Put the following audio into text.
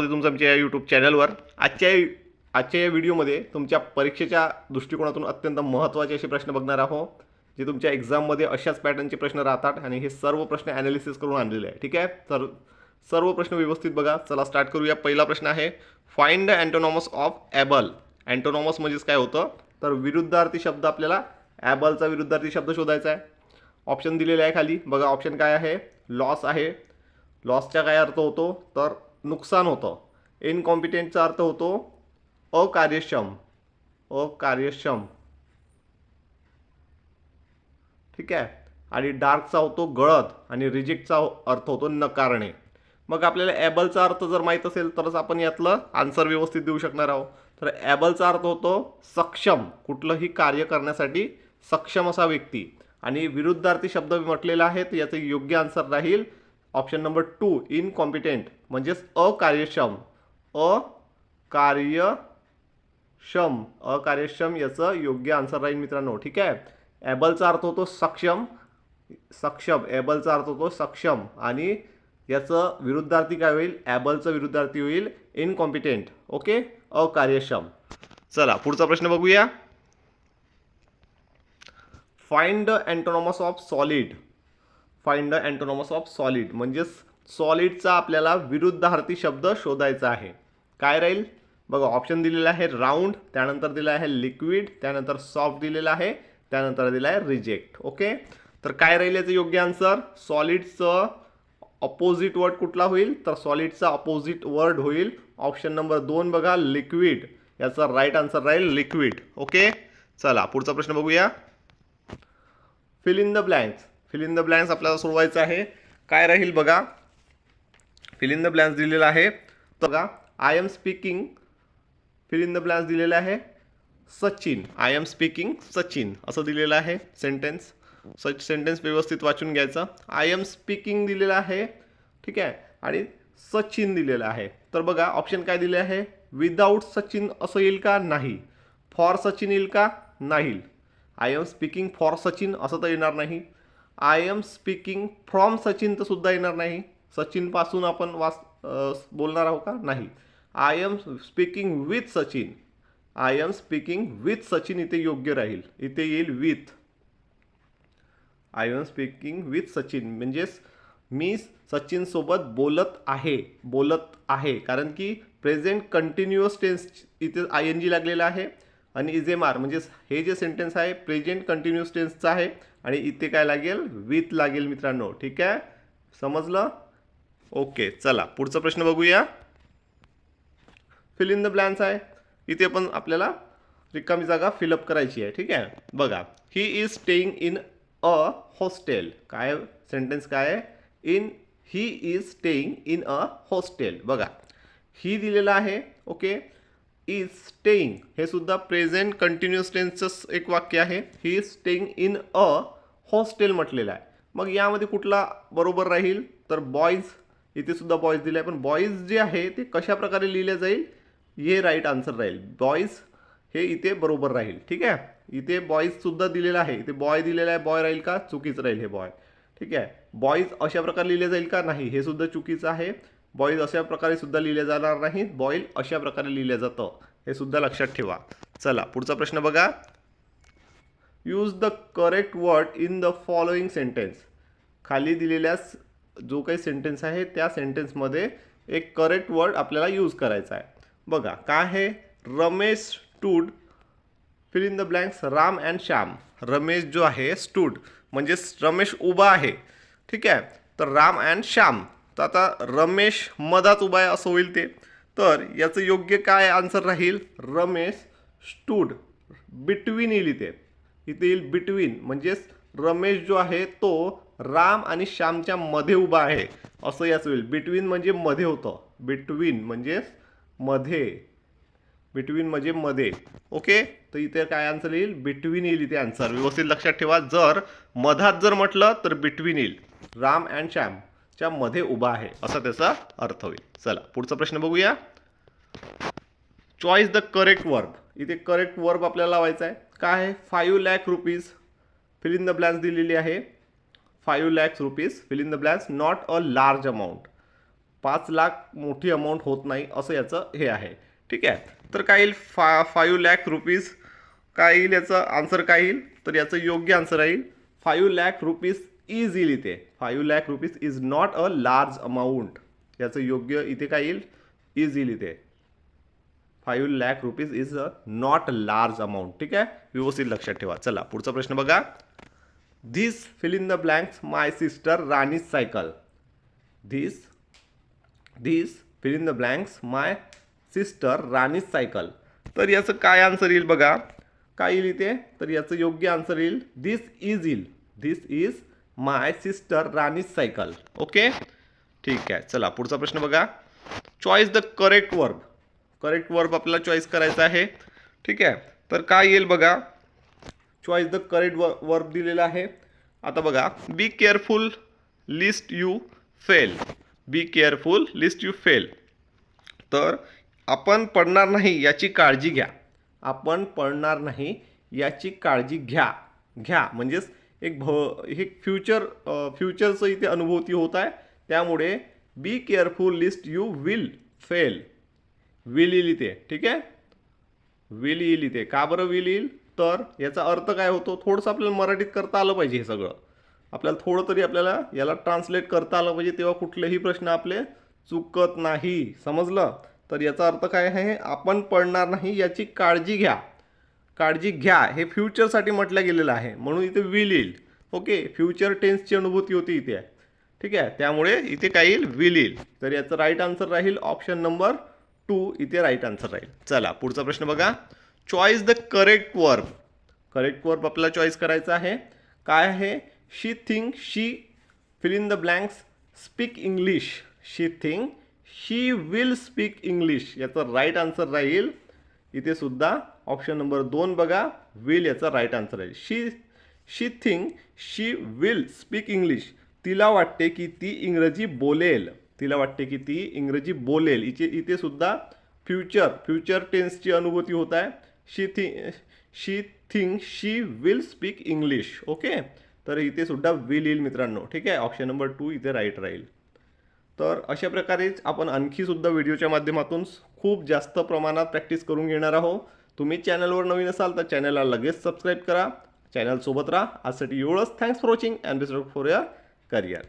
स्वागत आहे तुमचं आमच्या या यूट्यूब चॅनलवर आजच्या आजच्या या व्हिडिओमध्ये तुमच्या परीक्षेच्या दृष्टिकोनातून अत्यंत महत्त्वाचे असे प्रश्न बघणार आहोत जे तुमच्या एक्झाममध्ये अशाच पॅटर्नचे प्रश्न राहतात आणि हे सर्व प्रश्न ॲनालिसिस करून आणलेले आहे ठीक आहे? तर सर्व प्रश्न व्यवस्थित बघा. चला स्टार्ट करूया. पहिला प्रश्न आहे find the antonyms of able antonyms म्हणजेच काय होतं? तर विरुद्धार्थी शब्द आपल्याला ॲबलचा विरुद्धार्थी शब्द शोधायचा आहे. ऑप्शन दिलेले आहे खाली. बघा ऑप्शन काय आहे? लॉस आहे. लॉसचा काय अर्थ होतो? तर नुकसान होतं. इनकॉम्पिटेंटचा अर्थ होतो अकार्यक्षम. अकार्यक्षम. ठीक आहे? आणि डार्कचा होतो गळत आणि रिजेक्टचा अर्थ होतो नकारणे. मग आपल्याला ॲबलचा अर्थ जर माहीत असेल तरच आपण यातलं आन्सर व्यवस्थित देऊ शकणार आहोत. तर ॲबलचा अर्थ होतो सक्षम. कुठलंही कार्य करण्यासाठी सक्षम असा व्यक्ती. आणि विरुद्धार्थी शब्द म्हटलेला आहे तर याचं योग्य आन्सर राहील ऑप्शन नंबर टू इनकॉम्पिटेंट म्हणजेच अकार्यक्षम. अकार्यक्षम. अकार्यक्षम याचं योग्य आन्सर राहील मित्रांनो ठीक आहे? ॲबलचा अर्थ होतो सक्षम. सक्षम. ॲबलचा अर्थ होतो सक्षम. आणि याचं विरुद्धार्थी काय होईल? ॲबलचं विरुद्धार्थी होईल इनकॉम्पिटेंट. ओके? अकार्यक्षम. चला पुढचा प्रश्न बघूया. Find the antonyms of solid find the antonyms of solid म्हणजेच सॉलिडचा आपल्याला विरुद्धार्थी शब्द शोधायचा आहे. काय राहील? बघा ऑप्शन दिलेला आहे राऊंड त्यानंतर दिलं आहे लिक्विड त्यानंतर सॉफ्ट दिलेलं आहे त्यानंतर दिलं आहे रिजेक्ट ओके तर काय राहील याचं योग्य आन्सर सॉलिडचं अपोजिट वर्ड कुठला होईल? तर सॉलिडचा अपोजिट वर्ड होईल. ऑप्शन नंबर दोन बघा लिक्विड याचा राईट आन्सर राहील लिक्विड ओके चला पुढचा प्रश्न बघूया. Fill in the blanks fill in the blanks आपल्याला सोडवायचं आहे. काय राहील बघा. फिल इन द ब्लँक्स दिलेला आहे. तर बघा I am speaking fill in the blanks दिलेला आहे. Sachin. I am speaking Sachin. असं दिलेलं आहे. सेंटेन्स सच सेंटेन्स व्यवस्थित वाचून घ्यायचं. आय एम स्पीकिंग दिलेलं आहे. ठीक आहे? आणि सचिन दिलेलं आहे. तर बघा ऑप्शन काय दिले आहे? विदाऊट सचिन असं येईल का? नाही. फॉर सचिन येईल का? नाही. I am speaking for Sachin असं तर येणार नाही. I am speaking from Sachin तर सुद्धा येणार नाही. सचिनपासून आपण वाच बोलणार आहोत का? नाही. I am speaking with Sachin. I am speaking with Sachin इथे योग्य राहील. इथे येईल with I am speaking with Sachin. म्हणजेच मी सचिनसोबत बोलत आहे. बोलत आहे. कारण की प्रेझेंट कंटिन्युअस टेन्स इथे आय एन जी लागलेला आहे. आणि इज एम आर म्हणजेच हे जे सेंटेन्स आहे प्रेझेंट कंटिन्युअस टेन्सचं आहे आणि इथे काय लागेल? विथ लागेल मित्रांनो. ठीक आहे? समजलं? ओके चला. पुढचा प्रश्न बघूया. फिल इन द ब्लँक्स आहे. इथे पण आपल्याला रिकामी जागा फिलअप करायची आहे. ठीक आहे? बघा. He is staying in a hostel काय सेंटेन्स काय आहे? In he is staying in a hostel बघा. ही दिलेलं आहे. ओके इज स्टेईंग हे सुद्धा प्रेझेंट कंटिन्युअस टेन्सचं एक वाक्य आहे. He is staying in a hostel म्हटलेलं आहे. मग यामध्ये कुठला बरोबर राहील? तर बॉईज इथे सुद्धा बॉईज दिले आहे पण बॉईज जे आहे ते कशा प्रकारे लिहिले जाईल? हे राईट आन्सर राहील. बॉईज हे इथे बरोबर राहील. ठीक आहे? इथे बॉईजसुद्धा दिलेलं आहे. इथे बॉय दिलेला आहे. बॉय राहील का? चुकीचं राहील हे बॉय ठीक आहे? बॉईज अशा प्रकारे लिहिले जाईल का? नाही. हे सुद्धा चुकीचं आहे. बॉईल अशा प्रकारे सुद्धा लिहिले जाणार नाहीत. बॉईल अशा प्रकारे लिहिलं जातं. हे सुद्धा लक्षात ठेवा. चला पुढचा प्रश्न बघा. Use the correct word in the following sentence खाली दिलेल्या जो काही सेंटेन्स आहे त्या सेंटेन्समध्ये एक करेक्ट वर्ड आपल्याला यूज करायचा आहे. बघा काय आहे? Ramesh stood fill in the blanks Ram and Shyam. Ramesh जो आहे स्टूड म्हणजेच रमेश उभा आहे. ठीक आहे? तर राम अँड श्याम. तर आता रमेश मधात उभा आहे असं होईल ते. तर याचं योग्य काय आन्सर राहील? रमेश स्टूड बिटवीन येईल इथे. इथे येईल बिटवीन म्हणजेच रमेश जो आहे तो राम आणि श्यामच्या मध्ये उभा आहे. असं याचं होईल. बिटवीन म्हणजे मध्ये होतं. बिटवीन म्हणजेच मध्ये. बिटवीन म्हणजे मध्ये. ओके तर इथे काय आन्सर येईल? बिटवीन येईल इथे आन्सर व्यवस्थित लक्षात ठेवा. जर मधात जर म्हटलं तर बिटवीन येईल. राम अँड श्याम च्या मध्ये उभा आहे असा त्याचा अर्थ होईल. चला पुढचा प्रश्न बघूया. चॉईस द करेक्ट वर्ब इथे करेक्ट वर्ब आपल्याला लावायचा आहे. काय आहे? Five lakh rupees fill in the blanks दिलेली आहे. Five lakhs rupees fill in the blanks not a large amount पाच लाख मोठी अमाऊंट होत नाही असं याचं हे आहे. ठीक आहे? तर काय येईल? फा फाईव्ह लॅक रुपीज काय येईल याचं? आन्सर काय येईल? तर याचं योग्य आन्सर येईल फाईव्ह लॅक रुपीज इझिली ते. Five lakh rupees is not a large amount याचं योग्य इथे काय येईल? इझिली ते. Five lakh rupees is a not large amount ठीक आहे? व्यवस्थित लक्षात ठेवा. चला पुढचा प्रश्न बघा. This fill in the blanks my sister Rani cycle this this fill in the blanks my sister Rani cycle तर याचं काय आन्सर येईल बघा? काय येईल इथे? तर याचं योग्य आन्सर येईल. धीस इज येईल. This is my sister Rani cycle. Okay? ठीक आहे चला पुढचा प्रश्न बघा. Choice the correct verb correct verb आपल्याला चॉईस करायचा आहे. ठीक आहे तर काय येईल बघा? चॉईस द करेक्ट व वर्ब दिलेला आहे. आता बघा be careful lest you fail be careful lest you fail तर आपण पडणार नाही याची काळजी घ्या. आपण पडणार नाही याची काळजी घ्या. घ्या म्हणजेच एक भ हे फ्युचर फ्युचरचं इथे अनुभूती होत आहे. त्यामुळे be careful lest you will fail will येईल इथे ठीक आहे? विल येईल इथे. का बरं विल येईल? तर याचा अर्थ काय होतो? थोडंसं आपल्याला मराठीत करता आलं पाहिजे हे सगळं. आपल्याला थोडं तरी आपल्याला याला ट्रान्सलेट करता आलं पाहिजे तेव्हा कुठलेही प्रश्न आपले चुकत नाही. समजलं? तर याचा अर्थ काय आहे? आपण पडणार नाही याची काळजी घ्या. काळजी घ्या. हे फ्युचरसाठी म्हटलं गेलेलं आहे. म्हणून इथे विल येईल ओके फ्युचर टेन्सची अनुभूती होती इथे. ठीक आहे? त्यामुळे इथे काय येईल विल येईल तर याचं राईट आन्सर राहील ऑप्शन नंबर टू इथे राईट आन्सर राहील. चला पुढचा प्रश्न बघा. Choice the correct verb correct verb आपल्याला चॉईस करायचा आहे. काय आहे? She think she fill in the blanks speak English she think she will speak English याचं राईट आन्सर राहील इथे सुद्धा ऑप्शन नंबर दोन बघा. विल याचा राईट आन्सर आहे. She she think she will speak English तिला वाटते की ती इंग्रजी बोलेल. तिला वाटते की ती इंग्रजी बोलेल. इथे इथे सुद्धा फ्युचर फ्युचर टेन्सची अनुभूती होत आहे. शी थि she think she will speak English okay तर इथे सुद्धा विल येईल मित्रांनो. ठीक आहे? ऑप्शन नंबर टू इथे राईट राहील. तर अशा प्रकारेच आपण आणखी सुद्धा व्हिडिओच्या माध्यमातून खूप जास्त प्रमाणात प्रॅक्टिस करून घेणार आहोत. तुम्ही चॅनलवर नवीन असाल तर चॅनलला लगेच सबस्क्राईब करा. चॅनलसोबत राहा. आजसाठी एवढंच. Thanks for watching and best for your career